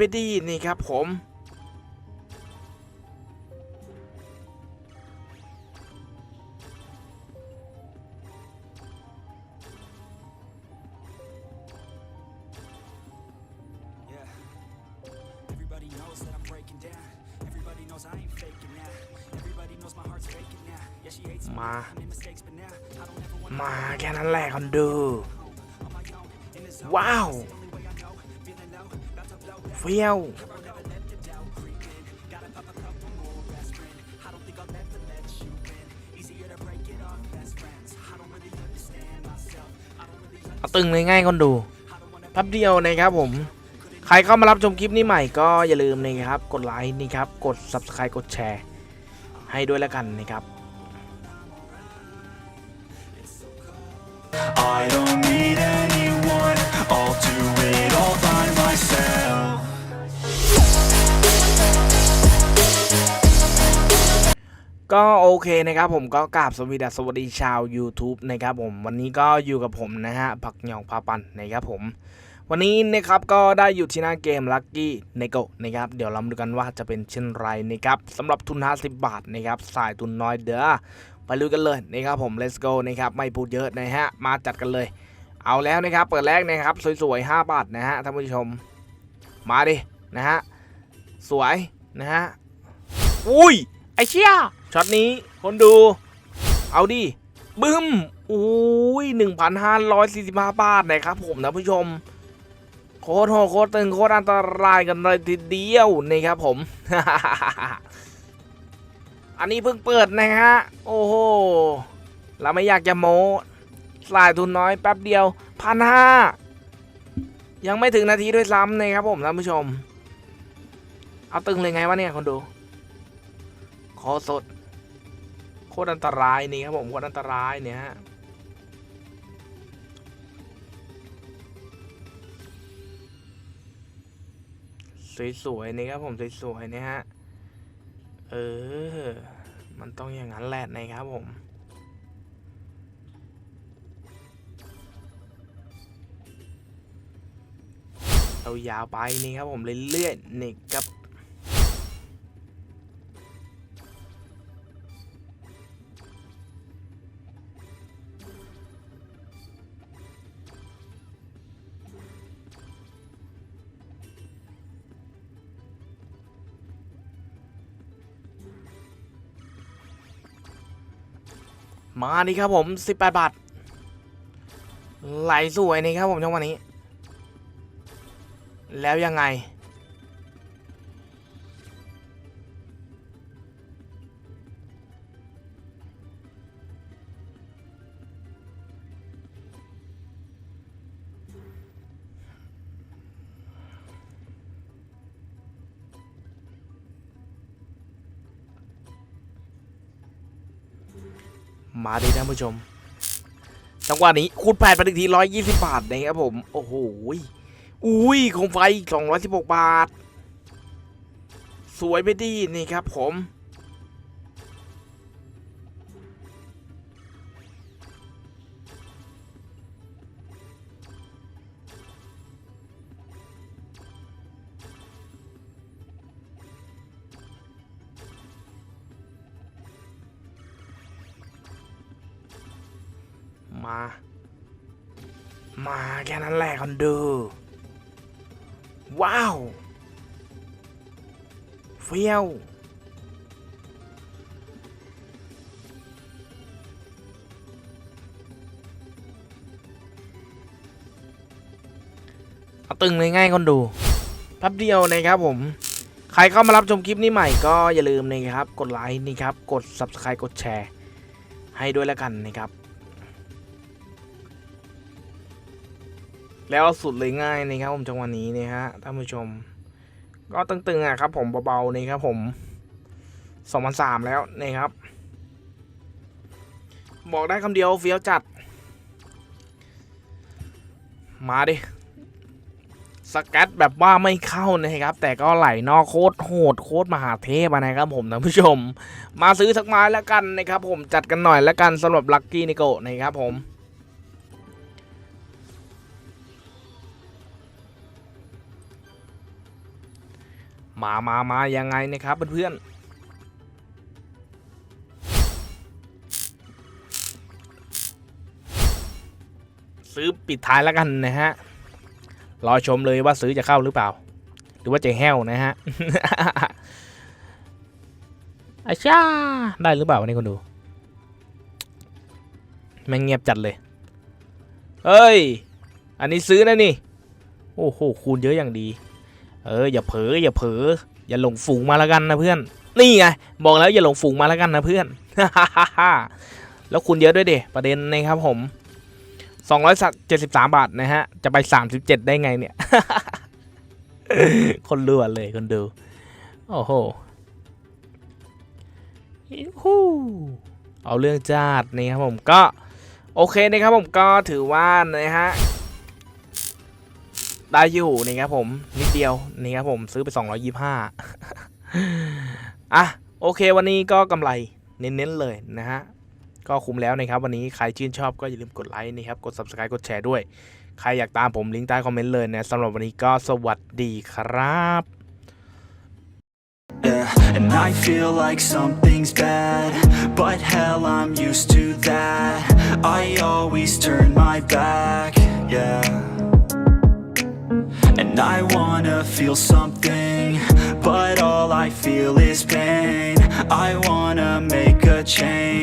ไม่ได้ยินนี่ครับผม Yeah. Everybody knows that I'm breaking down. Everybody knows I ain't faking now. Everybody knows my heart's faking now. Yeah, she hates me. มา I made mistakes, but now I don't ever wanna มาแค่นั้นแหละคนดู on my own in the zone. ว้าวี้ยวตึงเลยง่ายคนดูแป๊บเดียวนะครับผม ใครเข้ามารับชมคลิปนี้ใหม่ก็อย่าลืมนะครับ กดไลค์นี่ครับ กด subscribe กดแชร์ ให้ด้วยแล้วกันนะครับ I don't need ก็โอเคนะครับผมก็กราบสวัสดีสวัสดีชาว YouTube นะครับผมวันนี้ก็อยู่กับผมนะฮะผักหยองพาปันนะครับผม วันนี้นะครับก็ได้อยู่ที่หน้าเกม Lucky n e g o นะครับเดี๋ยวเรามาดูกันว่าจะเป็นเช่นไรนะครับสำหรับทุน 50 บาทนะครับสายทุนน้อยเด้อไปลุยกันเลยนะครับผม let's go นะครับไม่พูดเยอะนะฮะมาจัดกันเลย เอาแล้วนะครับเปิดแรกนะครับสวยๆ5บาทนะฮะท่านผู้ชม มาดินะฮะสวยนะฮะอุ้ยไอเชี่ย ช็อตนี้คนดู เอาดิบึ้มอุ้ยหนึ่งพันห้าร้อยสี่สิบห้าบาทนะครับผมนะผู้ชม โคตรโหโคตรตึงโคตรอันตรายกันเลยทีเดียวนะครับผม อันนี้เพิ่งเปิดนะฮะ โอ้โห เราไม่อยากจะโม้สายทุนน้อยแป๊บเดียวพันห้ายังไม่ถึงนาทีด้วยซ้ำนะครับผมท่านผู้ชม เอาตึงเลยไงวะเนี่ยคนดูคอสด คตรอันตรายนี่ครับผมโคตรอันตรายเนี่ยฮะสวยๆนี่ครับผมสวยๆเนี่ยฮะเออ มันต้องอย่างนั้นแหละนะครับผมเอายาวไปนี่ครับผมเรื่อยๆนี่ครับ มานี่ครับผม 18 บาท ไหลสวยนี่ครับผมช่วงวันนี้ แล้วยังไง มาดีท่านผู้ชม จังหวะนี้คูณแปดไปอีกทีร้อยยี่สิบบาทนะครับผม โอ้โห อุ้ยคงไฟสองร้อยสิบหกบาท สวยไปดีนี่ครับผม มา มาแค่นั้นแหละคนดู ว้าวเฟี้ยวเอาตึงเลยง่ายคนดูแป๊บเดียวนะครับผม ใครเข้ามารับชมคลิปนี้ใหม่ก็อย่าลืมนะครับ กดไลค์นี่ครับ กด subscribe กดแชร์ ให้ด้วยแล้วกันนะครับ แล้วสุดเลยง่ายนะครับผมจังหวะนี้นะฮะท่านผู้ชม ก็ตึงๆอะครับ ผมเบาๆนี่ครับผมสองพันสามแล้วนะครับ บอกได้คำเดียวเฟี้ยวจัด มาดิสแกัตแบบว่าไม่เข้านะครับ แต่ก็ไหลนอกโคตรโหดโคตรมหาเทพนะครับผมท่านผู้ชม มาซื้อสักไม้แล้วกันนะครับ ผมจัดกันหน่อยแล้วกันสำหรับลัคกี้นิโกนะครับผม มามามายังไงนะครับเพื่อนๆซื้อปิดท้ายแล้วกันนะฮะ รอชมเลยว่าซื้อจะเข้าหรือเปล่า หรือว่าจะแห้วนะฮะอาชาได้หรือเปล่าวันนี้คนดูแม่งเงียบจัดเลยเฮ้ย อันนี้ซื้อนะนี่ โอ้โห คูณเยอะอย่างดี เอออย่าเผลออย่าเผลออย่าหลงฝูงมาแล้วกันนะเพื่อน นี่ไงบอกแล้วอย่าหลงฝูงมาแล้วกันนะเพื่อนแล้วคูณเยอะด้วยเดประเด็นนะครับผม273 บาทนะฮะ จะไป 37 ได้ไงเนี่ย คนรัวเลยคนดู โอ้โหฮู้เอาเรื่องจาดนี่ครับผมก็ โอเคนะครับผมก็ถือว่านะฮะ ได้อยู่นะครับผมนิดเดียวนี่ครับผมซื้อไป 225อะโอเควันนี้ก็กำไรเน้นๆเลยนะฮะก็คุ้มแล้วนะครับวันนี้ใครชื่นชอบก็อย่าลืมกดไลค์นะครับกด subscribe กดแชร์ด้วย ใครอยากตามผมลิงก์ใต้คอมเมนต์เลยนะสำหรับวันนี้ก็สวัสดีครับ and I feel like something's bad But hell, I'm used to that I always turn my back, yeah feel something But all I feel is pain. I wanna make a change